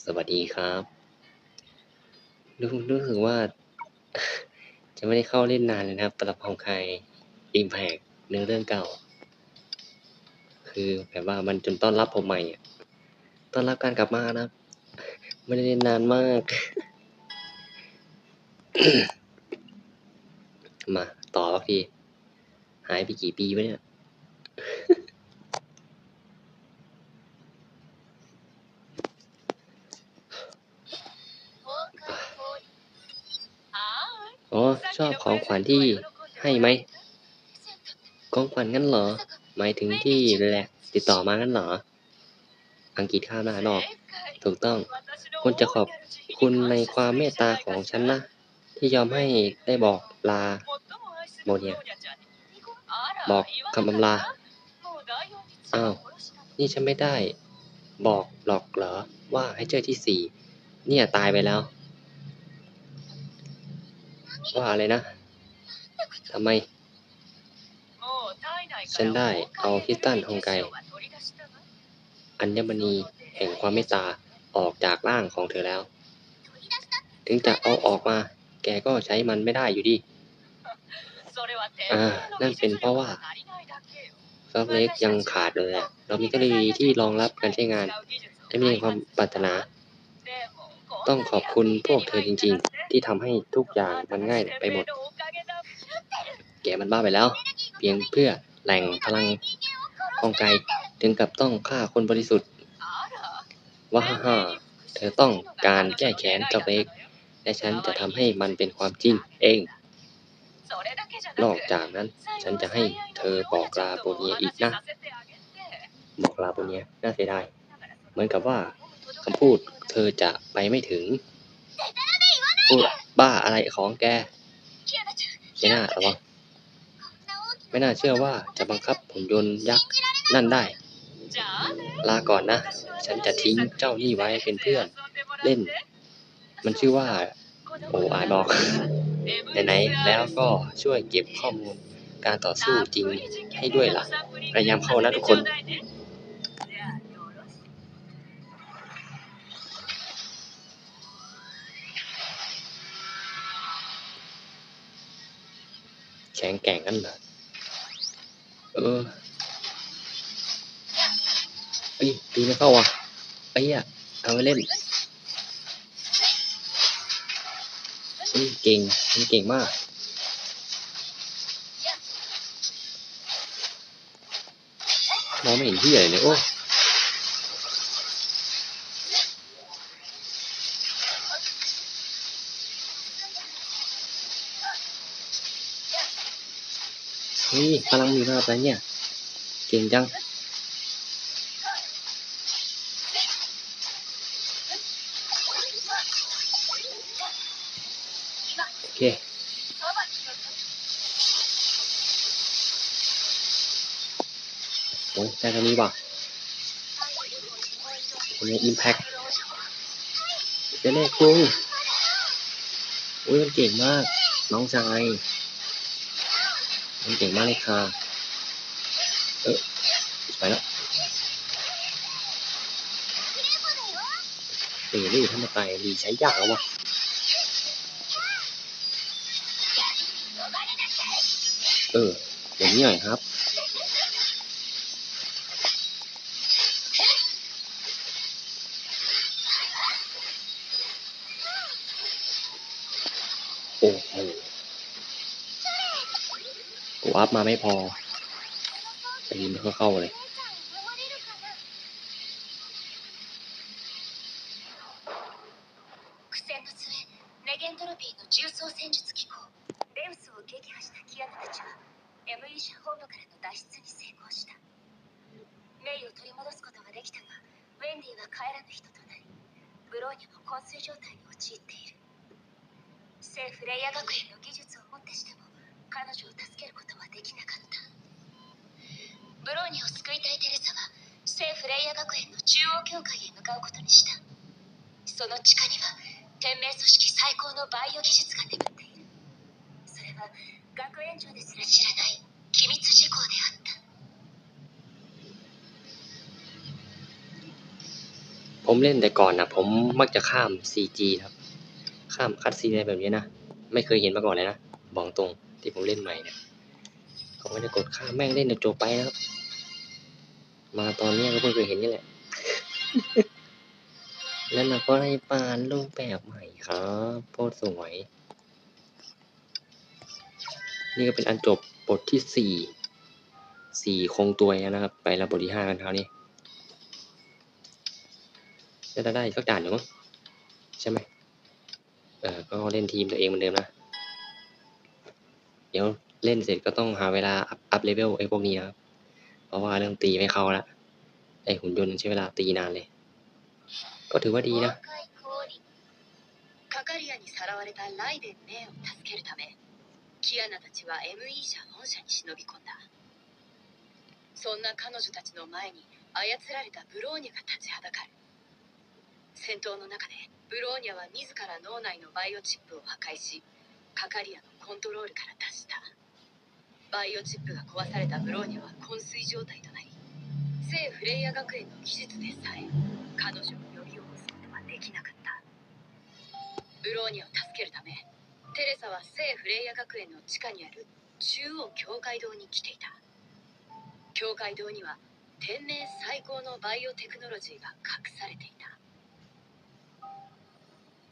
สวัสดีครับรู้รู้สึกว่า จะไม่ได้เข้าเล่นนานเลยนะครับสำหรับของใคร Impact เนื้อเรื่องเก่า คือแบบว่ามันจนต้อนรับผมใหม่ต้อนรับการกลับมานะครับไม่ได้เล่นนานมาก มา ต่อทีหายไปกี่ปีวะเนี่ย อ๋อ ชอบของขวัญที่ให้ไหมของขวัญงั้นเหรอ หมายถึงที่แหละติดต่อมางั้นเหรอ อังกฤษข้ามหน้านอก ถูกต้องควรจะขอบคุณในความเมตตาของฉันนะ ที่ยอมให้ได้บอกลาโมเนีย บอกคำอำลา อ้าว นี่ฉันไม่ได้ บอกหรอกเหรอว่าให้เจอที่สี่เนี่ยตายไปแล้ว ว่าอะไรนะทำไมฉันได้เอาคิสตันฮงไก อัญมณีแห่งความเมตตาออกจากร่างของเธอแล้ว ถึงจะเอาออกมา แกก็ใช้มันไม่ได้อยู่ดี อ่า นั่นเป็นเพราะว่าซอฟต์เล็กยังขาดเลย เรามีเทคโนโลยีที่รองรับการใช้งานและมีความปรารถนา ต้องขอบคุณพวกเธอจริง ๆ ที่ทำให้ทุกอย่างมันง่ายไปหมด แกมันบ้าไปแล้ว เพียงเพื่อแหล่งพลังของไกลถึงกับต้องฆ่าคนบริสุทธิ์ว้าฮ่าฮ่าเธอต้องการแก้แค้นเจ้าเล็กและฉันจะทำให้มันเป็นความจริงเอง นอกจากนั้น ฉันจะให้เธอบอกลาโบเนียอีกนะ บอกลาบนเนียน่าเสียดาย เหมือนกับว่าคำพูดเธอจะไปไม่ถึง พูดบ้าอะไรของแกเจน่าหระวังไม่น่าเชื่อว่าจะบังคับหุ่นยนต์ยักษ์นั่นได้ ลาก่อนนะ ฉันจะทิ้งเจ้านี่ไว้เป็นเพื่อน เล่น มันชื่อว่า โอ้อาบอกไหนๆแล้วก็ช่วยเก็บข้อมูลการต่อสู้จริงให้ด้วยล่ะพยายามเข้านะทุกคน ข็งแกร่งกันเหรอเออเอ้ตีไม่เข้าว่ะไอ้เหี้ยเอาไปเล่นเอ้ยเก่งมันเก่งมากมองไม่เห็นที่อะไรเลยโอ้ เฮ้ยพลังมีระดับอะไรเนี่ย เก่งจัง โอเคโอ้ยได้เท่านี้ว่ะคนนี้อิมแพคเจเล่คุงโอ้ยมันเก่งมาก น้องชาย มันเก่งมากเลยค่ะ เออไปแล้วเออนี่ถ้ามาตายดีใช้ยากแล้ววะเอออย่างนี้หน่อยครับโอ้โห อัพมาไม่พอตีนเข้าเข้าเลย 苦戦の末ネゲントロピーの重装戦術機構デウスを撃破したキアナたちは ME 社本部からの脱出に成功したメイを取り戻すことはできたがウェンディは帰らぬ人となりブローニャも昏睡状態に陥っている聖フレイヤ学園の技術をもってしても 彼女を助けることはできなかったブローニャを救いたいテレサは聖フレイヤ学園の中央教会へ向かうことにしたその地下には天命組織最高のバイオ技術が眠っているそれは学園長ですら知らない機密事項であった ผมเล่นแต่ก่อนนะผมมักจะข้าม CG ครับ ข้ามคัดซีนอะไรแบบนี้นะ ไม่เคยเห็นมาก่อนเลยนะ บอกตรง ที่ผมเล่นใหม่เนี่ยผมไม่ได้กดข้ามแม่งเล่นจนจบไปนะครับ มาตอนนี้ก็เพิ่งเคยเห็นนี่แหละ แล้วเราก็ได้ปานรูปแบบใหม่ครับโคตรสวย นี่ก็เป็นอันจบบทที่สี่สี่คงตัวนะครับ ไปแล้วบทที่ห้ากันคราวนี้จะได้สักด่านอยู่งใช่ไหมเออก็เล่นทีมตัวเองเหมือนเดิมนะ เดี๋ยวเล่นเสร็จก็ต้องหาเวลาอัพอัพเลเวลไอ้พวกนี้นะครับ เพราะว่าเรื่องตีไม่เข้าละไอ้หุ่นยนต์ใช้เวลาตีนานเลย ก็ถือว่าดีนะ 崩壊降臨カカリアにさらわれたライデン・メイを助けるためキアナたちは ME 社本社に忍び込んだそんな彼女たちの前に操られたブローニャが立ちはだかる戦闘の中でブローニャは自ら脳内のバイオチップを破壊しカカリアの コントロールから脱した。バイオチップが壊されたブローニャは昏睡状態となり聖フレイヤ学園の技術でさえ彼女を呼び起こすことはできなかった。ブローニャを助けるためテレサは聖フレイヤ学園の地下にある中央教会堂に来ていた。教会堂には天然最高のバイオテクノロジーが隠されていた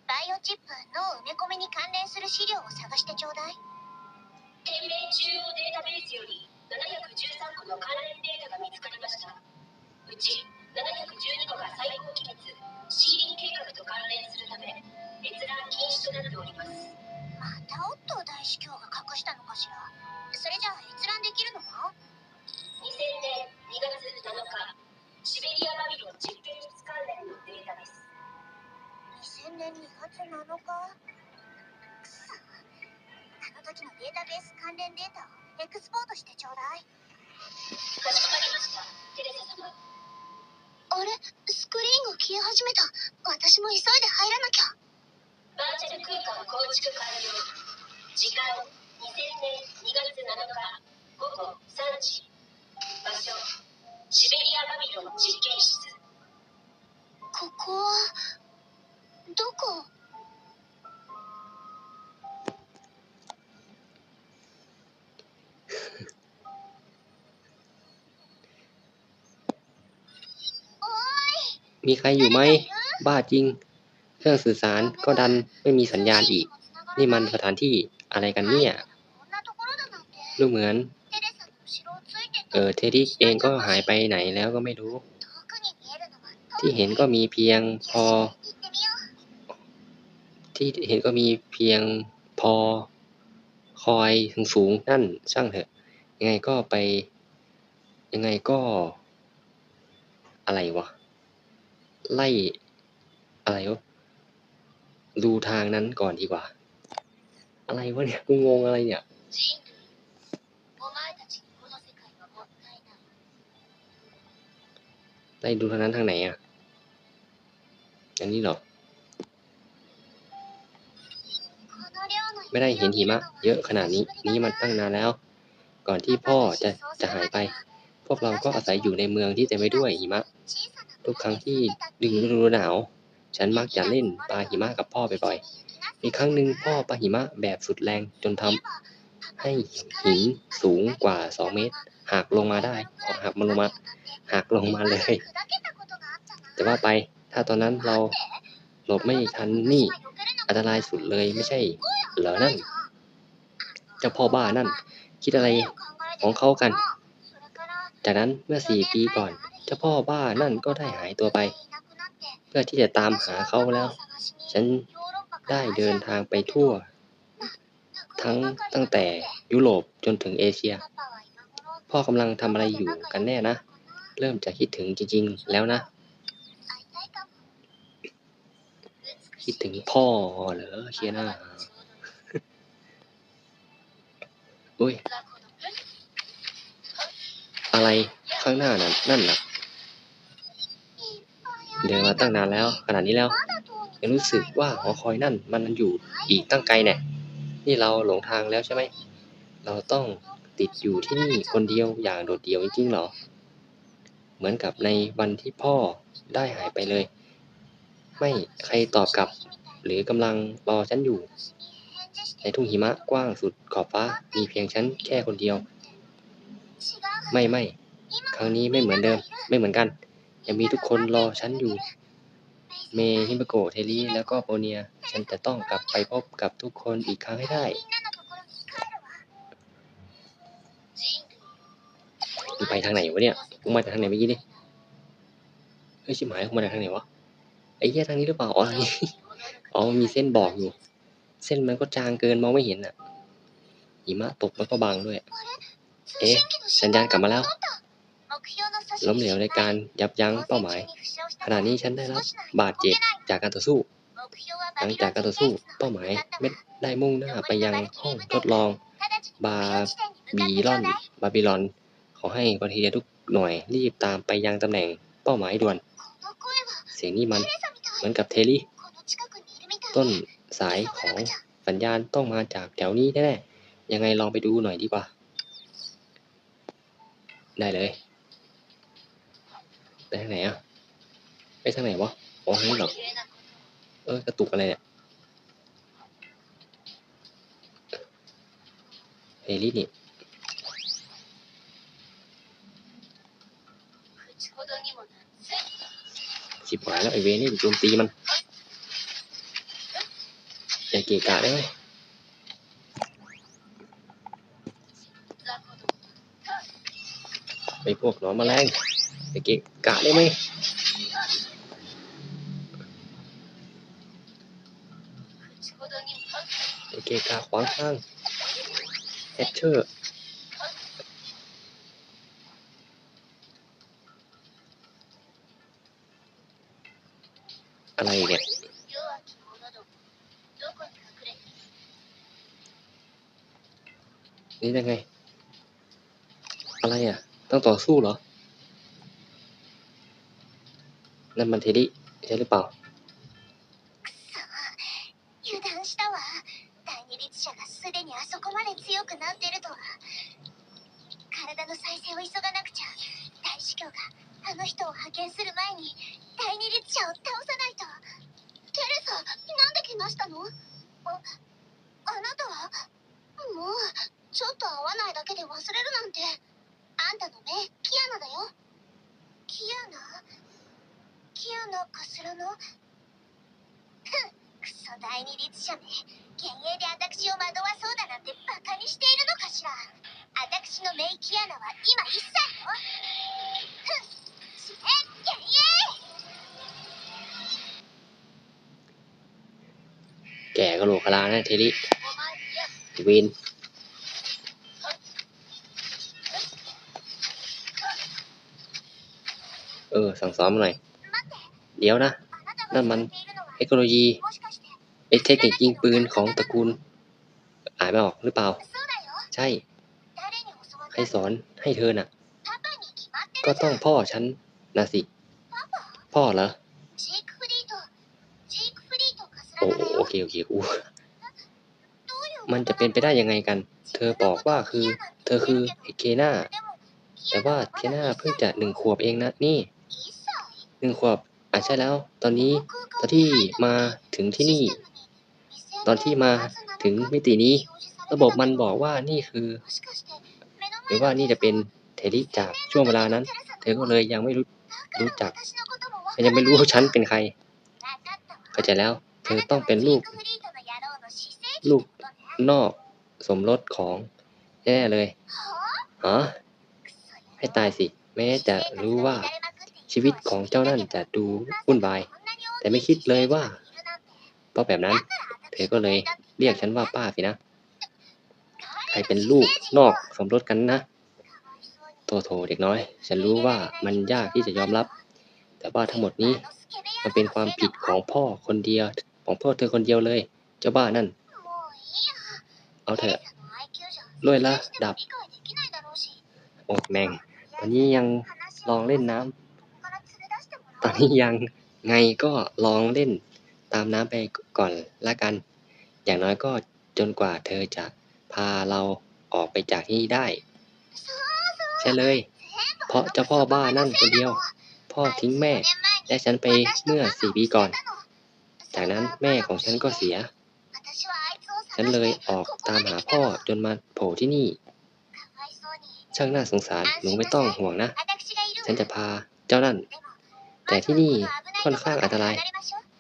バイオチップ脳埋め込みに関連する資料を探してちょうだい。天命中央データベースより713個の関連データが見つかりました。うち712個が最高期日シーリン計画と関連するため閲覧禁止となっております。またオットー大司教が隠したのかしら？それじゃあ閲覧できるのは2000年2月7日シベリアバビロン実験室関連のデータです2000年2月7日。くそあの時のデータベース関連データをエクスポートしてちょうだい。かしこまりましたテレサ様あれ？スクリーンが消え始めた。私も急いで入らなきゃ。バーチャル空間構築完了。時間2000年2月7日午後3時。場所シベリアバビロン実験室。ここはどこมีใครอยู่ไหม บ้าจริง เครื่องสื่อสารก็ดันไม่มีสัญญาณอีก นี่มันสถานที่อะไรกันเนี่ย ดูเหมือน เออ เทดิเองก็หายไปไหนแล้วก็ไม่รู้ ที่เห็นก็มีเพียงพอ ที่เห็นก็มีเพียงพอคอยถึงสูงนั่นช่างเถอะ ยังไงก็ไป ยังไงก็ อะไรวะ ไล่อะไรวะดูทางนั้นก่อนดีกว่า อะไรวะเนี่ยกูงงอะไรเนี่ยไล่ดูทางนั้นทางไหนอะอันนี้หรอ ไม่ได้เห็นหิมะ เยอะขนาดนี้ นี้มันตั้งนานแล้ว ก่อนที่พ่อจะจะหายไป พวกเราก็อาศัยอยู่ในเมืองที่เต็มไปด้วยหิมะ ทุกครั้งที่ดึงฤดูหนาว ฉันมักจะเล่นปาหิมะกับพ่อบ่อยๆ มีครั้งหนึ่งพ่อปาหิมะแบบสุดแรงจนทำให้หินสูงกว่าสองเมตรหักลงมาได้หักมันลงมาหักลงมาเลย แต่ว่าไป ถ้าตอนนั้นเราหลบไม่ทันนี่ อันตรายสุดเลยไม่ใช่เหรอนั่นเจ้าพ่อบ้านั่น คิดอะไรของเขากัน จากนั้นเมื่อสี่ปีก่อน เจ้าพ่อบ้านั่นก็ได้หายตัวไป เพื่อที่จะตามหาเขาแล้ว ฉันได้เดินทางไปทั่ว ทั้งตั้งแต่ยุโรปจนถึงเอเชีย พ่อกำลังทำอะไรอยู่กันแน่นะ เริ่มจะคิดถึงจริง ๆ แล้วนะ คิดถึงพ่อเหรอเชียน้าอุ้ย อะไรข้างหน้านั่นนั่นน่ะ เดินมาตั้งนานแล้ว ขนาดนี้แล้วยังรู้สึกว่าหอคอยนั่น มันอยู่อีกตั้งไกลแน่นี่เราหลงทางแล้วใช่ไหม เราต้องติดอยู่ที่นี่คนเดียวอย่างโดดเดี่ยวจริงๆหรอ เหมือนกับในวันที่พ่อได้หายไปเลย ไม่ใครตอบกลับ หรือกำลังรอฉันอยู่ ในทุ่งหิมะกว้างสุดขอบฟ้ามีเพียงฉันแค่คนเดียว ไม่ไม่ครั้งนี้ไม่เหมือนเดิม ไม่เหมือนกัน ยังมีทุกคนรอฉันอยู่ เมฮิมโกะเทลีแล้วก็โปเนีย ฉันจะต้องกลับไปพบกับทุกคนอีกครั้งให้ได้ไปทางไหนวะเนี่ยกูมาจากทางไหนเมื่อกี้นี่เฮ้ยชิบหายกูมาจากทางไหนวะ ไอ้เหี้ยทางนี้หรือเปล่าอ๋อทางนี้อ๋อมันมีเส้นบอกอยู่ เส้นมันก็จางเกินมองไม่เห็นอะหิมะตกมันก็บังด้วย เอ๊ะสัญญาณกลับมาแล้วล้มเหลวในการยับยั้งเป้าหมาย ขณะนี้ฉันได้รับบาดเจ็บจากการต่อสู้ หลังจากการต่อสู้เป้าหมายไม่ได้มุ่งหน้าไปยังห้องทดลองบาบีลอนบาบิลอน ขอให้บริเทียทุกหน่วยรีบตามไปยังตำแหน่งเป้าหมายด่วน เสียงนี้มัน เหมือนกับเทลี่ต้นสายของสัญญาณต้องมาจากแถวนี้แน่ๆยังไงลองไปดูหน่อยดีกว่า ได้เลยไปทางไหนอะไปทางไหนวะอ๋อทางนี้เหรอเออกระตุกอะไรเนี่ยเฮลี่นี่ ชิบหายแล้วไอเวนี่โจมตีมันอย่าเกะกะได้ไหมไอพวกหนอนแมลงอย่าเกะกะได้ไหมอย่าเกะกะขวางทางแฮชเชอร์ อะไรเนี่ย นี่ยังไง อะไรอ่ะ ต้องต่อสู้เหรอ นั่นมันเทดิใช่หรือเปล่า 油断したわ第二律者がすでにあそこまで強くなってるとは体の再生を急がなくちゃ大司教があの人を派遣する前に 第二律者を倒さないと。テレサなんで来ましたの？ああなたはもうちょっと会わないだけで忘れるなんて。あんたの目キアナだよ。キアナ？キアナかしらの？クソ第二律者め。幻影で私を惑わそうだなんてバカにしているのかしら。私のメイキアナは今1歳よふんしえ幻影！ แก่ก็โหลกลานะเทลิวินเออ สั่งซ้อมหน่อย เดี๋ยวนะ นั่นมันเทคโนโลยีเทคนิคยิงปืนของตระกูลอายไม่ออกหรือเปล่า ใช่ ใครสอนให้เธอน่ะ ก็ต้องพ่อฉันนะสิ พ่อเหรอ โอ้ โอเคโอเคอูมันจะเป็นไปได้ยังไงกัน เธอบอกว่าคือ เธอคือเคน่า แต่ว่าเคน่าเพิ่งจะหนึ่งขวบเองนะ นี่หนึ่งขวบอะใช่แล้ว ตอนนี้ตอนที่มาถึงที่นี่ ตอนที่มาถึงมิตินี้ ระบบมันบอกว่านี่คือ หรือว่านี่จะเป็นเทลิจากช่วงเวลานั้น เธอก็เลยยังไม่รู้รู้จัก ยังไม่รู้ว่าฉันเป็นใครเข้าใจแล้ว ธอต้องเป็นลูก ลูกนอกสมรสของแน่เลยฮะให้ตายสิ แม้จะรู้ว่าชีวิตของเจ้านั่นจะดูวุ่นวาย แต่ไม่คิดเลยว่า เพราะแบบนั้น เธอก็เลยเรียกฉันว่าป้าสินะ ใครเป็นลูกนอกสมรสกันนะโตโถเด็กน้อย ฉันรู้ว่ามันยากที่จะยอมรับ แต่ว่าทั้งหมดนี้มันเป็นความผิดของพ่อคนเดียว ของพ่อเธอคนเดียวเลย เจ้าบ้านั่น เอาเถอะด้วยระดับ โอ้แมง ตอนนี้ยังลองเล่นน้ำตอนนี้ยังไงก็ลองเล่นตามน้ำไปก่อนละกัน อย่างน้อยก็จนกว่าเธอจะพาเราออกไปจากที่นี่ได้ ใช่เลย เพราะเจ้าพ่อบ้านั่นคนเดียว พ่อทิ้งแม่ และฉันไปเมื่อสี่ปีก่อน จากนั้นแม่ของฉันก็เสีย ฉันเลยออกตามหาพ่อจนมาโผล่ที่นี่ ช่างน่าสงสารหนูไม่ต้องห่วงนะ ฉันจะพาเจ้านั่น แต่ที่นี่ค่อนข้างอันตราย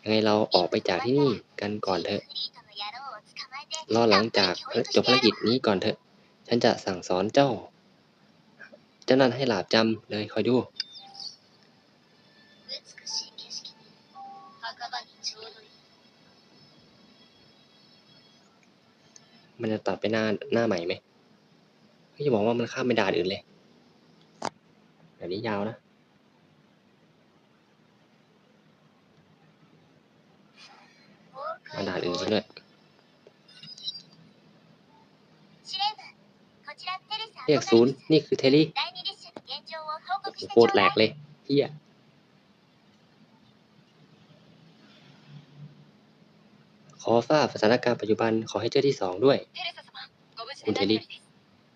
ยังไงเราออกไปจากที่นี่กันก่อนเถอะ รอหลังจากจบภารกิจนี้ก่อนเถอะ ฉันจะสั่งสอนเจ้า เจ้านั่นให้หลาบจำเลยคอยดู มันจะตัดไปหน้าหน้าใหม่ไหมพี่จะบอกว่ามันข้ามไม่ด่านอื่นเลยแบบนี้ยาวนะมาด่านอื่นซะด้วยเรียกศูนย์นี่คือเทลลี่โคตรแหลกเลยเฮีย อทราบสถานการณ์ปัจจุบันขอให้เจ้าที่สองด้วย คุณเทลลี่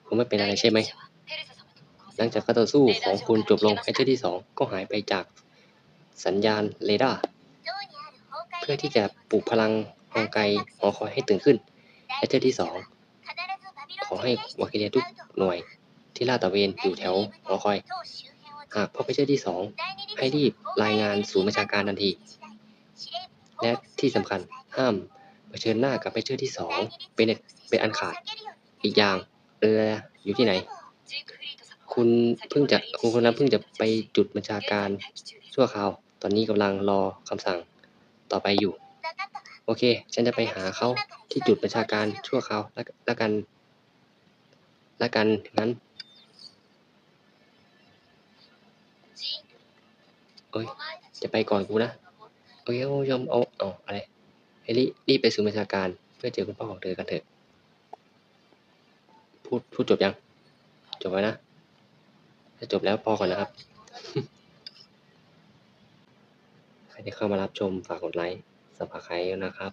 คุณไม่เป็นอะไรใช่ไหม หลังจากการต่อสู้ของคุณจบลงไอเจ้าที่สองก็หายไปจากสัญญาณเรดาร์เพื่อที่จะปลุกพลังฮองไกหอคอยให้ตื่นขึ้นไอเจ้าที่สองขอให้วาคิเลียทุกหน่วยที่ลาดตระเวนอยู่แถวหอคอย หากพบไอเจ้าที่สองให้รีบรายงานศูนย์บัญชาการทันทีและที่สำคัญห้ามเผชิญหน้ากับไอเจ้าที่สองเป็นเป็นอันขาดอีกอย่างเรืออยู่ที่ไหน คุณเพิ่งจะคุณคนนั้นเพิ่งจะไปจุดบัญชาการชั่วคราว ตอนนี้กำลังรอคำสั่งต่อไปอยู่ โอเค ฉันจะไปหาเขาที่จุดบัญชาการชั่วคราวแล้วแล้วกันแล้วกันงั้นเอ้ยจะไปก่อนกูนะโอเคโอ้ยอมเอาเอาอะไร เฮลี่รีบไปสู่บัญชาการเพื่อเจอคุณพ่อของเธอกันเถอะ พูดพูดจบยัง จบแล้วนะ ถ้าจบแล้วพอก่อนนะครับ ใครที่เข้ามารับชมฝากกดไลค์สับสไครต์นะครับ